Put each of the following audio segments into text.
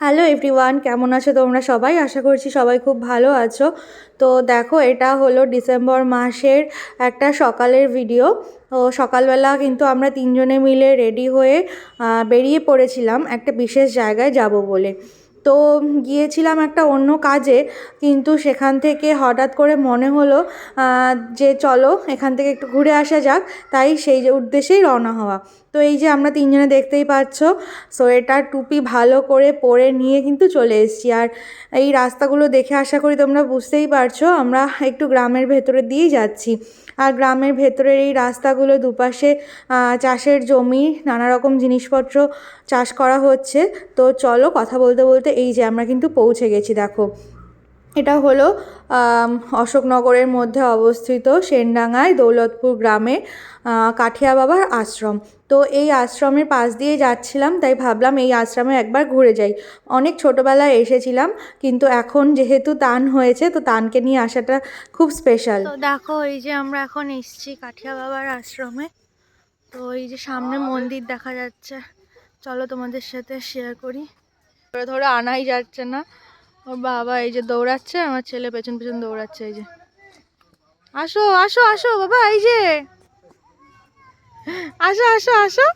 Hello everyone কেমন আছো তোমরা সবাই? আশা করছি সবাই খুব ভালো আছো। তো দেখো, এটা হলো ডিসেম্বর মাসের একটা সকালের ভিডিও তো সকালবেলা কিন্তু আমরা তিনজনে মিলে রেডি হয়ে বেরিয়ে পড়েছিলাম একটা বিশেষ জায়গায় যাব বলে। তো গিয়েছিলাম একটা অন্য কাজে, কিন্তু সেখান থেকে হঠাৎ করে মনে হলো যে চলো এখান থেকে একটু ঘুরে আসা যাক, তাই সেই উদ্দেশ্যেই রওনা হওয়া। তো এই যে আমরা তিনজনে দেখতেই পাচ্ছ, সোয়েটার, টুপি ভালো করে পরে নিয়ে কিন্তু চলে এসেছি। আর এই রাস্তাগুলো দেখে আশা করি তোমরা বুঝতেই পারছ, আমরা একটু গ্রামের ভেতরে দিয়েই যাচ্ছি। আর গ্রামের ভেতরের এই রাস্তাগুলো দুপাশে চাষের জমি নানা রকম জিনিসপত্র চাষ করা হচ্ছে। তো চলো কথা বলতে বলতে এই যে আমরা কিন্তু পৌঁছে গেছি, দেখো। এটা হলো অশোকনগরের মধ্যে অবস্থিত সেনডাঙ্গায় দৌলতপুর গ্রামে কাঠিয়া বাবার আশ্রম। তো এই আশ্রমের পাশ দিয়ে যাচ্ছিলাম তাই ভাবলাম এই আশ্রমে একবার ঘুরে যাই। অনেক ছোটোবেলায় এসেছিলাম কিন্তু এখন যেহেতু তান হয়েছে তো তানকে নিয়ে আসাটা খুব স্পেশাল তো দেখো এই যে আমরা এখন এসছি কাঠিয়া বাবার আশ্রমে। তো এই যে সামনে মন্দির দেখা যাচ্ছে। চলো তোমাদের সাথে শেয়ার করি। ধরে ধরে আনাই যাচ্ছে না। ওর বাবা, এই যে দৌড়াচ্ছে, আমার ছেলে পেছন পেছন দৌড়াচ্ছে, এই যে। আসো আসো আসো, বাবা, এই যে। আসো আসো আসো।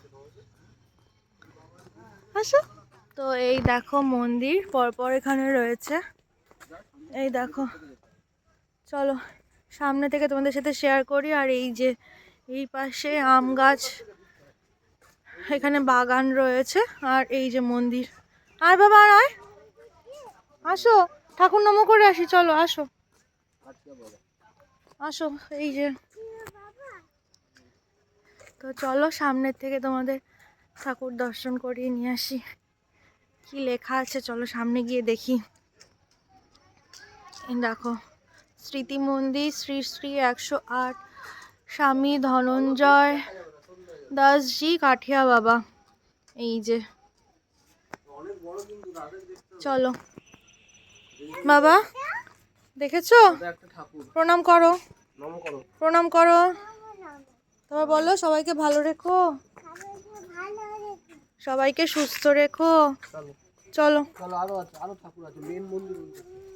আসো। তো এই দেখো মন্দির, পরপর এখানে রয়েছে। এই দেখো, চলো, সামনে থেকে তোমাদের সাথে শেয়ার করি, আর এই যে, এই পাশে আম গাছ, এখানে বাগান রয়েছে, আর এই যে মন্দির। আয় বাবা, আর আসো ঠাকুর নম করে আসি, চলো, আসো। আসো, এই যে। তো চলো, সামনের থেকে তোমাদের ঠাকুর দর্শন করিয়ে নিয়ে আসি। কি লেখা আছে, চলো সামনে গিয়ে দেখি। দেখো, স্মৃতি মন্দির, শ্রী শ্রী একশো আট, স্বামী ধনঞ্জয় দাসজি কাঠিয়া বাবা। এই যে। চলো। বাবা, দেখেছ? প্রণাম করো। প্রণাম করো। তারপর বলো, সবাইকে ভালো রেখো। সবাইকে সুস্থ রেখো। চলো।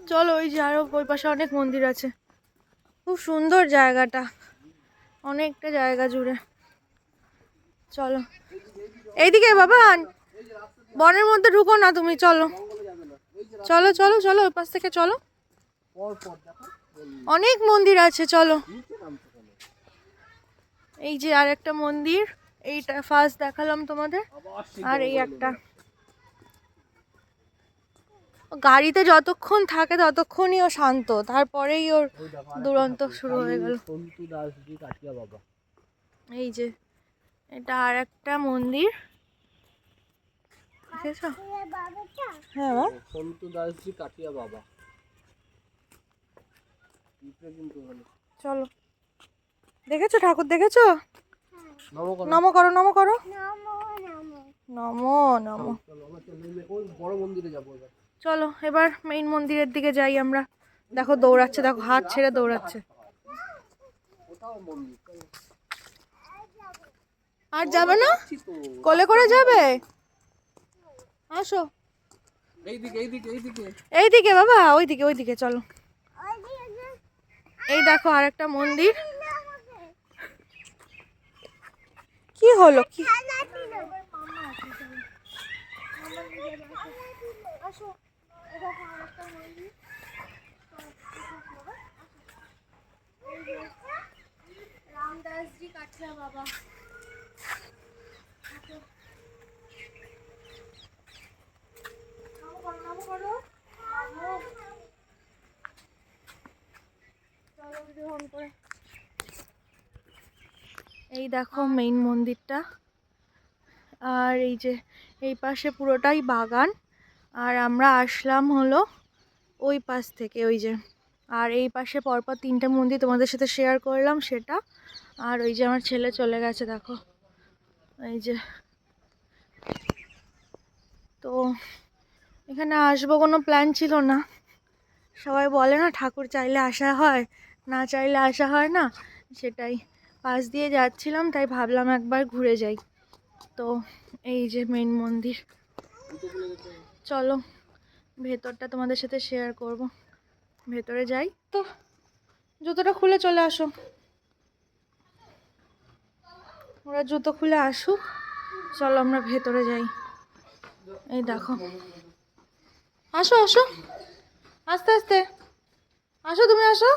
চলো, ওই যে আরও ওই পাশে অনেক মন্দির আছে। খুব সুন্দর জায়গাটা। অনেকটা জায়গা জুড়ে। চলো। এইদিকে বাবা, বনের মধ্যে ঢুকো না তুমি, চলো। চলো চলো চলো, ওই পাশ থেকে চলো। অনেক মন্দির আছে, চলো। এই যে আর একটা মন্দির, এইটা ফার্স্ট দেখালাম তোমাদের। আর এই একটা। গাড়িতে যতক্ষণ থাকে ততক্ষণই ও শান্ত, তারপরেই ওর দুরন্ত শুরু হয়ে গেল। এই যে, এটা আর একটা মন্দির। দেখেছ? হ্যাঁ। সন্তু দাসজি কাটিয়া বাবা। চলো। দেখেছ ঠাকুর দেখেছ? নম করো। নম করো নম নমো নমো। চলো আমরা চলে এলে ওই বড় মন্দিরে যাব এবার। চলো মেইন মন্দিরের দিকে যাই আমরা। দেখো দৌড়াচ্ছে দেখো হাত ছেড়ে দৌড়াচ্ছে। আর যাবে না? কোলে করে যাবে? আসো। এইদিকে এইদিকে এইদিকে। এইদিকে বাবা ওইদিকে ওইদিকে চলো। এই দেখো আরেকটা মন্দির। কি হলো? কি রামদাসজি কাঠিয়া বাবা। করো। এই দেখো মেইন মন্দিরটা। আর এই যে, এই পাশে পুরোটাই বাগান। আর আমরা আসলাম হলো ওই পাশ থেকে, ওই যে। আর এই পাশে পরপর তিনটে মন্দির তোমাদের সাথে শেয়ার করলাম সেটা। আর ওই যে আমার ছেলে চলে গেছে, দেখো। এই যে। তো এখানে আসব কোনো প্ল্যান ছিল না। সবাই বলে না, ঠাকুর চাইলে আসা হয়, না চাইলে আসা হয় না, সেটাই। পাশ দিয়ে যাচ্ছিলাম, তাই ভাবলাম একবার ঘুরে যাই। তো এই যে মেন মন্দির। চলো, ভেতরটা তোমাদের সাথে শেয়ার করব। ভেতরে যাই তো, জুতোটা খুলে চলে আসো। ওরা জুতো খুলে আসুক, চলো আমরা ভেতরে যাই। এই দেখো আসো আসো। আস্তে আস্তে। আসো তুমি, আসো।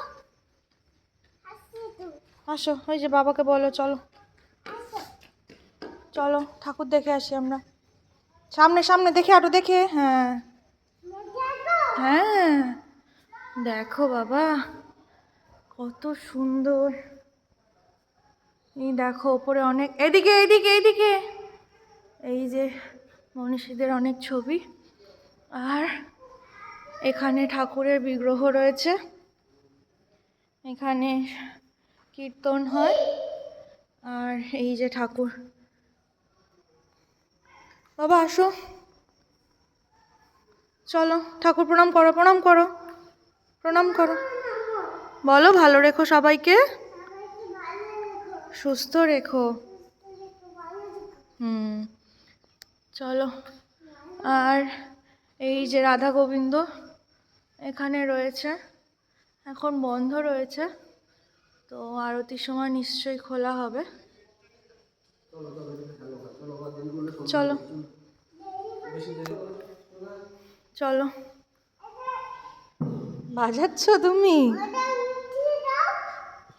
আসো, ওই যে বাবাকে বলো, চলো। চলো, ঠাকুর দেখে আসি আমরা। সামনে সামনে, দেখে আটো দেখে। হ্যাঁ। হ্যাঁ। দেখো বাবা, কত সুন্দর। এই দেখো, ওপরে অনেক এদিকে এদিকে এদিকে। এই যে মনীষীদের অনেক ছবি। আর এখানে ঠাকুরের বিগ্রহ রয়েছে। এখানে কীর্তন হয়। আর এই যে ঠাকুর। বাবা, আসো। চলো, ঠাকুর প্রণাম করো প্রণাম করো। প্রণাম করো। বলো, ভালো রেখো সবাইকে। সুস্থ রেখো। হুম, চলো। আর এই যে রাধা গোবিন্দ এখানে রয়েছে, এখন বন্ধ রয়েছে, তো আরতির সময় নিশ্চয়ই খোলা হবে। চলো। চলো। বাজাচ্ছ তুমি?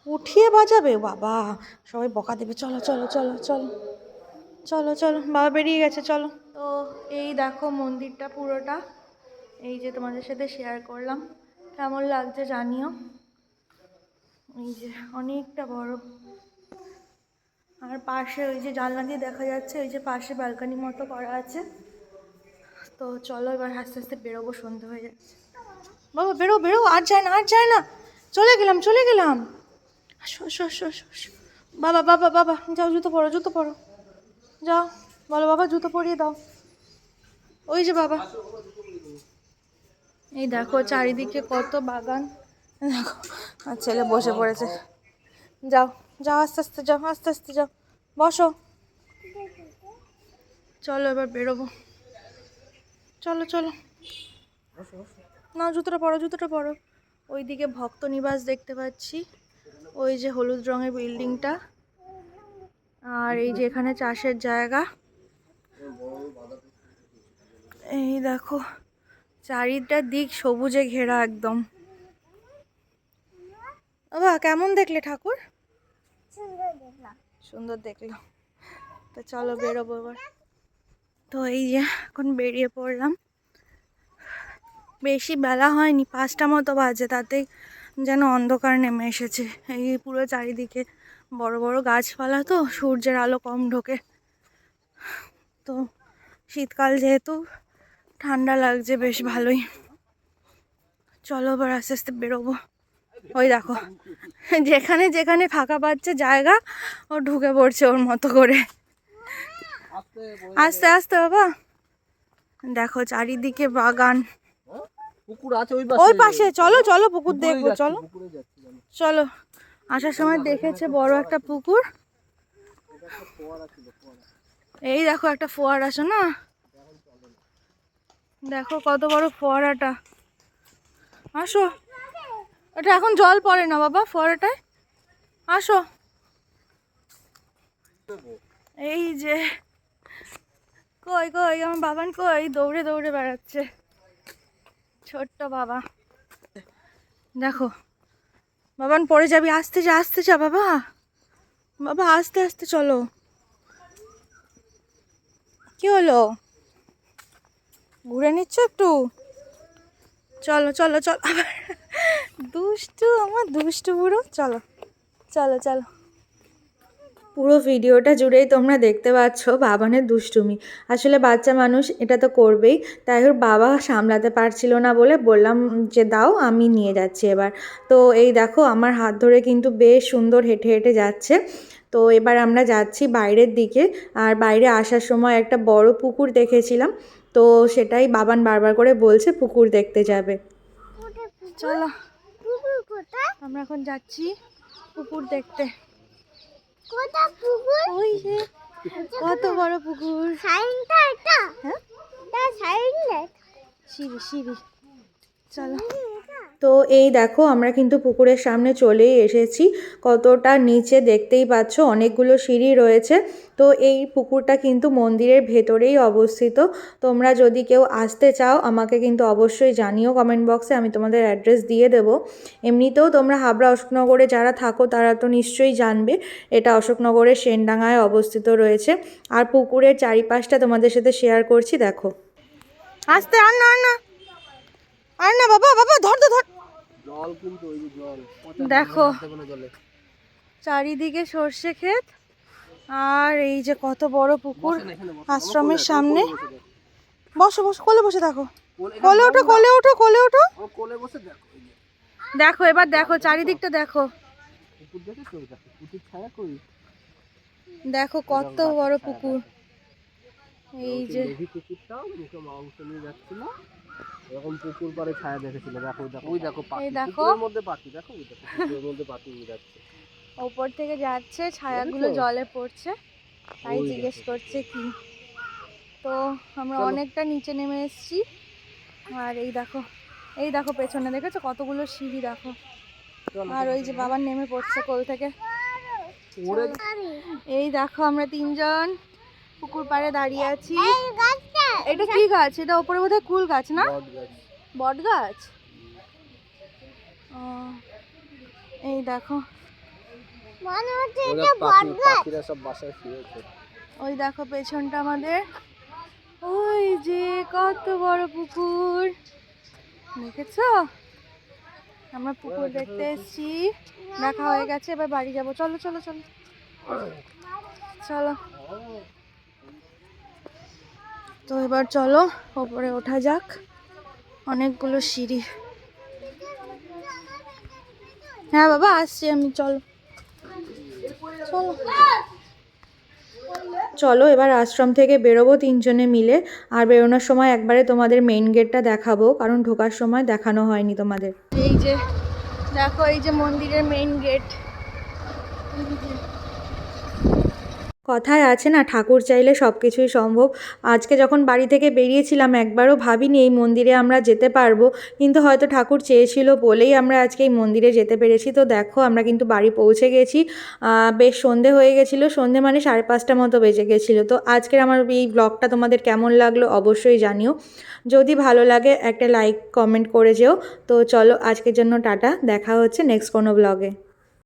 উঠিয়ে বাজাবে? বাবা, সবাই বকা দেবে। চলো চলো চলো চলো। চলো চলো, বাবা বেরিয়ে গেছে, চলো। তো এই দেখো মন্দিরটা পুরোটা। এই যে তোমাদের সাথে শেয়ার করলাম। কেমন লাগছে জানিও। এই যে অনেকটা বড়। আর পাশে ওই যে জানলা দিয়ে দেখা যাচ্ছে, ওই যে পাশে ব্যালকানি মতো করা আছে। তো চলো এবার আস্তে আস্তে বেরোবো, সন্ধে হয়ে যাচ্ছে। বাবা, বেরো বেরো, আর যায় না, আর যায় না। চলে গেলাম চলে গেলাম। বাবা বাবা বাবা, যাও, জুতো পরো জুতো পরো। যাও, বলো বাবা, জুতো পরিয়ে দাও। ওই যে বাবা। এই দেখো চারিদিকে কত বাগান। দেখো আর ছেলে বসে পড়েছে। যাও যাও, আস্তে আস্তে যাও, আস্তে আস্তে যাও। বসো। চলো এবার বেরোবো। চলো চলো। না, জুতোটা পরো জুতোটা পরো। ওইদিকে ভক্ত নিবাস দেখতে পাচ্ছি। ওই যে হলুদ রঙের বিল্ডিংটা। আর এই যে এখানে চাষের জায়গা। এই দেখো, চারিটা দিক সবুজে ঘেরা একদম। বাবা, কেমন দেখলে ঠাকুর? সুন্দর দেখলাম তো চলো বেরোবো এবার। তো এই যে, এখন বেরিয়ে পড়লাম। বেশি বেলা হয়নি, পাঁচটা মতো বাজে তাতেই যেন অন্ধকার নেমে এসেছে। এই পুরো চারিদিকে বড় বড় গাছপালা তো, সূর্যের আলো কম ঢোকে। তো শীতকাল যেহেতু ঠান্ডা লাগছে বেশ ভালোই। চলো এবার আস্তে আস্তে বেরোবো। ওই দেখো যেখানে যেখানে ফাঁকা পাচ্ছে জায়গা ও ঢুকে পড়ছে ওর মতো করে। আস্তে আস্তে বাবা। দেখো চারিদিকে বাগান। পুকুর আছে ওই ওই পাশে চলো চলো পুকুর দেখব চলো। চলো। আসার সময় দেখেছে বড় একটা পুকুর। এই দেখো একটা ফোয়ারা আছে না? দেখো কত বড় ফোয়ারাটা। আসো। এটা এখন জল পড়ে না বাবা ফোয়ারাটায়। আসো। এই যে। কই কই, আমার বাবান কই? দৌড়ে দৌড়ে বেড়াচ্ছে। ছোট্ট বাবা। দেখো। বাবান পড়ে যাবি, আসতে যা আসতে যা বাবা। বাবা, আস্তে আস্তে চলো। কি হলো? ঘুরে নিচ্ছ একটু? চলো চলো চলো। আবার দুষ্টু, আমার দুষ্টু বুড়ো। চলো চলো চলো। পুরো ভিডিওটা জুড়েই তোমরা দেখতে পাচ্ছ বাবানের দুষ্টুমি। আসলে বাচ্চা মানুষ এটা তো করবেই। তাই ওর বাবা সামলাতে পারছিল না বলে বললাম যে, দাও, আমি নিয়ে যাচ্ছি এবার। তো এই দেখো, আমার হাত ধরে কিন্তু বেশ সুন্দর হেঁটে হেঁটে যাচ্ছে। তো এবার আমরা যাচ্ছি বাইরের দিকে। আর বাইরে আসার সময় একটা বড় পুকুর দেখেছিলাম। তো সেটাই বাবান বারবার করে বলছে পুকুর দেখতে যাবে। চলো। আমরা এখন যাচ্ছি পুকুর দেখতে। কোথা পুকুর? ওই যে কত বড় পুকুর। সাইনটা হ্যাঁ? তা সাইন সিঁড়ি সিঁড়ি। চলো। তো এই দেখো, আমরা কিন্তু পুকুরের সামনে চলেই এসেছি। কতটা নিচে দেখতেই পাচ্ছ, অনেকগুলো সিঁড়ি রয়েছে। তো এই পুকুরটা কিন্তু মন্দিরের ভেতরেই অবস্থিত। তোমরা যদি কেউ আসতে চাও, আমাকে কিন্তু অবশ্যই জানিও কমেন্ট বক্সে আমি তোমাদের অ্যাড্রেস দিয়ে দেব। এমনিতেও তোমরা হাবড়া অশোকনগরে যারা থাকো, তারা তো নিশ্চয়ই জানবে, এটা অশোকনগরের সেনডাঙ্গায় অবস্থিত রয়েছে। আর পুকুরের চারিপাশটা তোমাদের সাথে শেয়ার করছি, দেখো। আসতে আর না আর না। আর না, বাবা বাবা, ধর ধর। জল কিন্তু ওই যে জল দেখো। চারিদিকে সর্ষে ক্ষেত আর এই যে কত বড় পুকুর। আশ্রমের সামনে। বসো বসো কোলে বসে দেখো। কোলে- ওঠো কোলে ওঠো কোলে ওঠো। কোলে বসে দেখো দেখো এবার দেখো চারিদিকটা দেখো। দেখে কত বড় পুকুর। এই যে এই মুখে মাংস নিয়ে যাচ্ছিল। এরকম পুকুর পাড়ে ছায়া দেখেছিল। দেখো দেখো ওই দেখো পাখি। পুকুরের মধ্যে পাখি দেখো ওই দেখো পুকুরের মধ্যে পাখি উড়ে যাচ্ছে। ওপর থেকে যাচ্ছে ছায়াগুলো জলে পড়ছে। তাই জিজ্ঞেস করছে কি? তো আমরা অনেকটা নিচে নেমে এসেছি। আর এই দেখো এই দেখো পেছনে দেখেছ? কতগুলো সিঁড়ি দেখো। আর ওই যে বাবার নেমে পড়ছে কোল থেকে। এই দেখো আমরা তিনজন পুকুর পাড়ে দাঁড়িয়ে আছি। এটা কি গাছ? এটা ওপরে বোধহয় কুল গাছ না? বট গাছ। ও, এই দেখো। মনে হচ্ছে ওরা পাখি পাখিরা সব বাসায় ওই দেখো পেছনটা আমাদের। ওই যে কত বড় পুকুর। দেখেছ? আমরা পুকুর দেখতে এসেছি। দেখা হয়ে গেছে এবার বাড়ি যাব। চলো চলো চলো। চলো। তো এবার চলো, ওপরে ওঠা যাক। অনেকগুলো সিঁড়ি। হ্যাঁ বাবা, আসছি আমি, চলো। চলো। চলো, এবার আশ্রম থেকে বেরোবো তিনজনে মিলে। আর বেরোনোর সময় একবারে তোমাদের মেইন গেটটা দেখাবো, কারণ ঢোকার সময় দেখানো হয়নি তোমাদের। এই যে, দেখো, এই যে মন্দিরের মেইন গেট কথায় আছে না, ঠাকুর চাইলে সব কিছুই সম্ভব। আজকে যখন বাড়ি থেকে বেরিয়েছিলাম, একবারও ভাবিনি এই মন্দিরে আমরা যেতে পারব। কিন্তু হয়তো ঠাকুর চেয়েছিল বলেই আমরা আজকে এই মন্দিরে যেতে পেরেছি। তো দেখো, আমরা কিন্তু বাড়ি পৌঁছে গেছি। বেশ সন্ধে হয়ে গেছিল। সন্ধে মানে সাড়ে পাঁচটা মতো বেজে গেছিল। তো আজকের আমার এই ব্লগটা তোমাদের কেমন লাগল অবশ্যই জানিও। যদি ভালো লাগে, একটা লাইক কমেন্ট করে যেও। তো চলো আজকের জন্য টাটা। দেখা হচ্ছে নেক্সট কোনো ব্লগে